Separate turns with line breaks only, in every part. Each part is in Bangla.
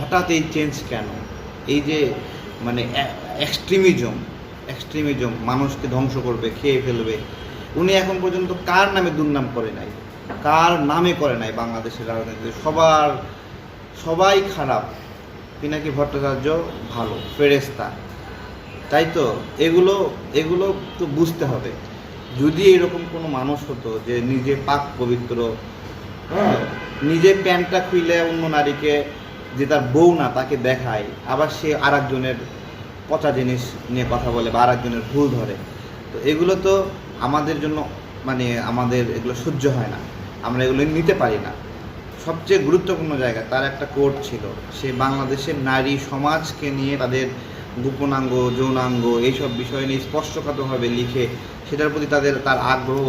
হঠাৎ এই চেঞ্জ কেন? এই যে মানে এক্সট্রিমিজম এক্সট্রিমিজম মানুষকে ধ্বংস করবে, খেয়ে ফেলবে। উনি এখন পর্যন্ত কার নামে দুর্নাম করে নাই? কার নামে করে নাই বাংলাদেশের রাজনীতিতে সবার, সবাই খারাপ। পিনাকি ভট্টাচার্য? ভালো ফেরেস্তা তাই তো? এগুলো এগুলো তো বুঝতে হবে। যদি এরকম কোনো মানুষ হতো যে নিজে পাক পবিত্র হ্যাঁ নিজে প্যান্টটা খুইলে অন্য নারীকে যে তার বউ না তাকে দেখায়, আবার সে আর একজনের পচা জিনিস নিয়ে কথা বলে বা আর একজনের ভুল ধরে। তো এগুলো তো আমাদের জন্য মানে আমাদের এগুলো সহ্য হয় না। আমরা এগুলো নিতে পারি না। সবচেয়ে গুরুত্বপূর্ণ জায়গা তার একটা কোর্ট ছিল। সে বাংলাদেশের নারী সমাজকে নিয়ে তাদের গোপনাঙ্গ, যৌনাঙ্গ এইসব বিষয় নিয়ে স্পষ্টকাতভাবে লিখে সেটার প্রতি তাদের তার আগ্রহ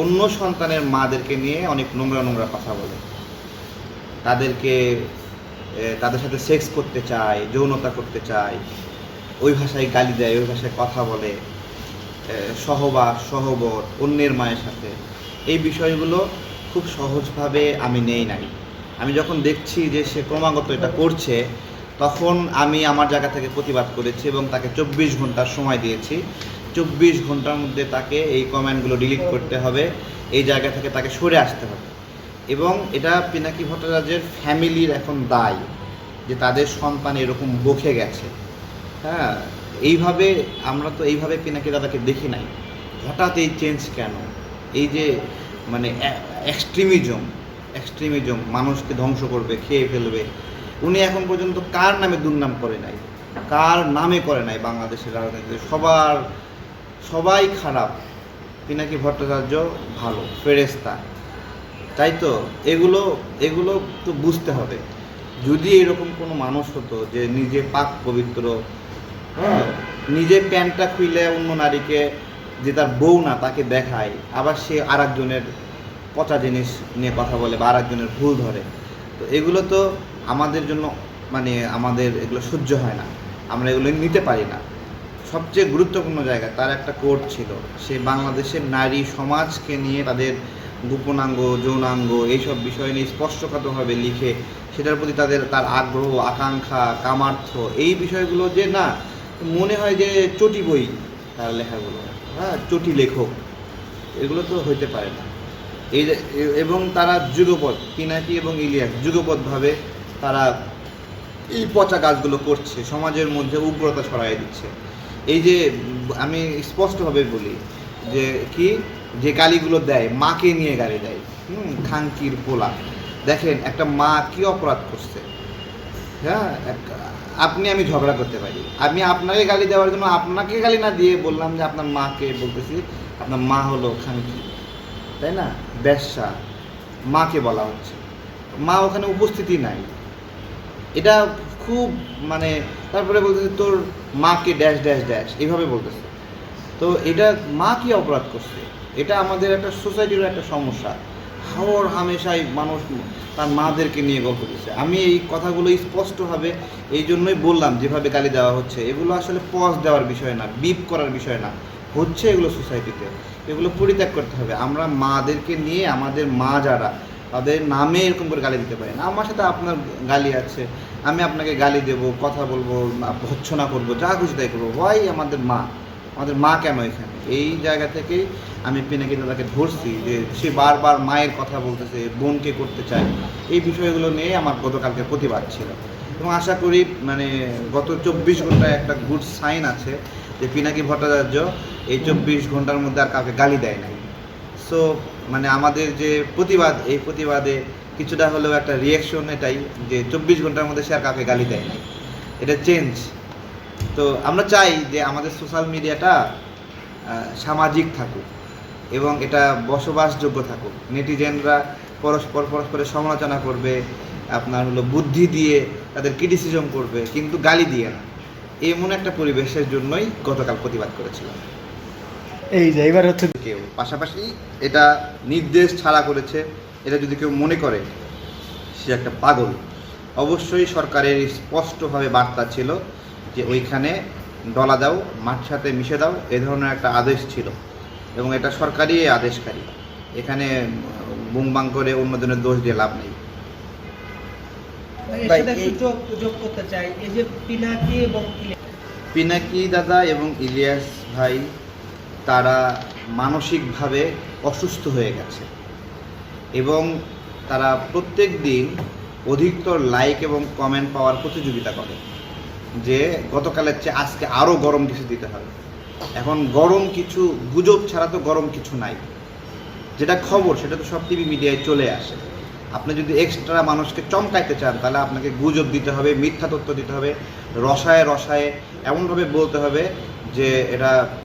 অন্য সন্তানের মাদেরকে নিয়ে অনেক নোংরা নোংরা কথা বলে। তাদেরকে তাদের সাথে সেক্স করতে চায়, যৌনতা করতে চায়, ওই ভাষায় গালি দেয়, ওই ভাষায় কথা বলে সহবাস, সহবত, অন্যের মায়ের সাথে। এই বিষয়গুলো খুব সহজভাবে আমি নেই নাই। আমি যখন দেখছি যে সে ক্রমাগত এটা করছে, তখন আমি আমার জায়গা থেকে প্রতিবাদ করেছি এবং তাকে চব্বিশ ঘণ্টার সময় দিয়েছি। চব্বিশ ঘণ্টার মধ্যে তাকে এই কমেন্টগুলো ডিলিট করতে হবে। এই জায়গা থেকে তাকে সরে আসতে হবে। এবং এটা পিনাকি ভট্টাচার্যের ফ্যামিলির এখন দায় যে তাদের সন্তান এরকম বকে গেছে। হ্যাঁ এইভাবে আমরা তো এইভাবে পিনাকি দাদাকে দেখি নাই। হঠাৎ এই চেঞ্জ কেন? এই যে মানে এক্সট্রিমিজম এক্সট্রিমিজম মানুষকে ধ্বংস করবে, খেয়ে ফেলবে। উনি এখন পর্যন্ত কার নামে দুর্নাম করে নাই? কার নামে করে নাই বাংলাদেশের রাজনীতিতে? সবার, সবাই খারাপ। পিনাকি ভট্টাচার্য ভালো ফেরেস্তা তাই তো? এগুলো এগুলো তো বুঝতে হবে। যদি এরকম কোনো মানুষ হতো যে নিজে পাক পবিত্র হ্যাঁ নিজে প্যান্টটা খুইলে অন্য নারীকে যে তার বউ না তাকে দেখায়, আবার সে আর একজনের পচা জিনিস নিয়ে কথা বলে বা আর একজনের ভুল ধরে, তো এগুলো তো আমাদের জন্য মানে আমাদের এগুলো সহ্য হয় না। আমরা এগুলো নিতে পারি না। সবচেয়ে গুরুত্বপূর্ণ জায়গা, তার একটা কোর্ট ছিল। সে বাংলাদেশের নারী সমাজকে নিয়ে তাদের গোপনাঙ্গ, যৌনাঙ্গ এইসব বিষয় নিয়ে স্পষ্টকাতভাবে লিখে সেটার প্রতি তাদের তার আগ্রহ, আকাঙ্ক্ষা, কামার্থ এই বিষয়গুলো যে না, মনে হয় যে চটি বই তার লেখাগুলো। হ্যাঁ চটি লেখক। এগুলো তো হইতে পারে না। এই এবং তারা যুগপৎ, পিনাকি এবং ইলিয়াস যুগপৎভাবে তারা এই পচা কাজগুলো করছে, সমাজের মধ্যে উগ্রতা ছড়াই দিচ্ছে। এই যে, আমি স্পষ্টভাবে বলি যে কি যে গালিগুলো দেয়, মাকে নিয়ে গালি দেয়। হুম খাঙ্কির পোলা। দেখেন, একটা মা কি অপরাধ করছে? হ্যাঁ আপনি, আমি ঝগড়া করতে পারি। আমি আপনাকে গালি দেওয়ার জন্য আপনাকে গালি না দিয়ে বললাম যে আপনার মাকে বলতেছি, আপনার মা হলো খাঙ্কি তাই না? ব্যবসা। মাকে বলা হচ্ছে। মা ওখানে উপস্থিতি নাই। এটা খুব মানে তারপরে বলতেছে, তোর মাকে ড্যাশ ড্যাশ ড্যাশ এইভাবে বলতেছে। তো এটা মা কি অপরাধ করছে? এটা আমাদের একটা সোসাইটির একটা সমস্যা। হাওর হামেশাই মানুষ তার মাদেরকে নিয়ে গল্প দিচ্ছে আমি এই কথাগুলো স্পষ্টভাবে এই জন্যই বললাম, যেভাবে গালি দেওয়া হচ্ছে। এগুলো আসলে পজ দেওয়ার বিষয় না বিপ করার বিষয় না। হচ্ছে এগুলো সোসাইটিতে এগুলো পরিত্যাগ করতে হবে। আমরা মাদেরকে নিয়ে আমাদের মা যারা, তাদের নামে এরকম করে গালি দিতে পারি না। আমার সাথে আপনার গালি আছে। আমি আপনাকে গালি দেব, কথা বলব ভৎসনা করব, যা খুশি তাই করব। ওয়াই আমাদের মা? আমাদের মা কেন এখানে? এই জায়গা থেকেই আমি পিনাকি দাদাকে ধরছি যে সে বারবার মায়ের কথা বলতেছে, বোনকে করতে চায়। এই বিষয়গুলো নিয়ে আমার গতকালকে প্রতিবাদ ছিল। এবং আশা করি মানে গত চব্বিশ ঘন্টায় একটা গুড সাইন আছে যে পিনাকি ভট্টাচার্য এই চব্বিশ ঘণ্টার মধ্যে আর কাউকে গালি দেয় নাই। সো মানে আমাদের যে প্রতিবাদ, এই প্রতিবাদে কিছুটা হলেও একটা রিয়াকশন এটাই যে চব্বিশ ঘণ্টার মধ্যে সে আর কাউকে গালি দেয় নাই। এটা চেঞ্জ তো আমরা চাই যে আমাদের সোশ্যাল মিডিয়াটা সামাজিক থাকুক এবং এটা বসবাসযোগ্য থাকুক। নেটিজেনরা পরস্পর পরস্পরের সমালোচনা করবে আপনার হলো বুদ্ধি দিয়ে তাদের ক্রিটিসিজম করবে কিন্তু গালি দিয়ে না। এমন একটা পরিবেশের জন্যই গতকাল প্রতিবাদ করেছিলাম
এই যে এবার হচ্ছে
কেউ পাশাপাশি এটা নির্দেশ ছাড়া করেছে এটা যদি কেউ মনে করে সে একটা পাগল। অবশ্যই সরকারের স্পষ্টভাবে বার্তা ছিল যে ওইখানে ডলা দাও মাঠ সাথে মিশে দাও এ ধরনের একটা আদেশ ছিল। এবং এটা সরকারি আদেশকারী। এখানে বুংবাং করে অন্যজনের দোষ দিয়ে লাভ নেই। পিনাকি দাদা এবং ইলিয়াস ভাই তারা মানসিকভাবে অসুস্থ হয়ে গেছে। এবং তারা প্রত্যেক দিন অধিকতর লাইক এবং কমেন্ট পাওয়ার প্রতিযোগিতা করে। যে গতকালের চেয়ে আজকে আরও গরম কিছু দিতে হবে। এখন গরম কিছু গুজব ছাড়া তো গরম কিছু নাই। যেটা খবর, সেটা তো সব টিভি মিডিয়ায় চলে আসে। আপনি যদি এক্সট্রা মানুষকে চমকাইতে চান, তাহলে আপনাকে গুজব দিতে হবে, মিথ্যা তথ্য দিতে হবে, রসায় রসায় এমনভাবে বলতে হবে যে এটা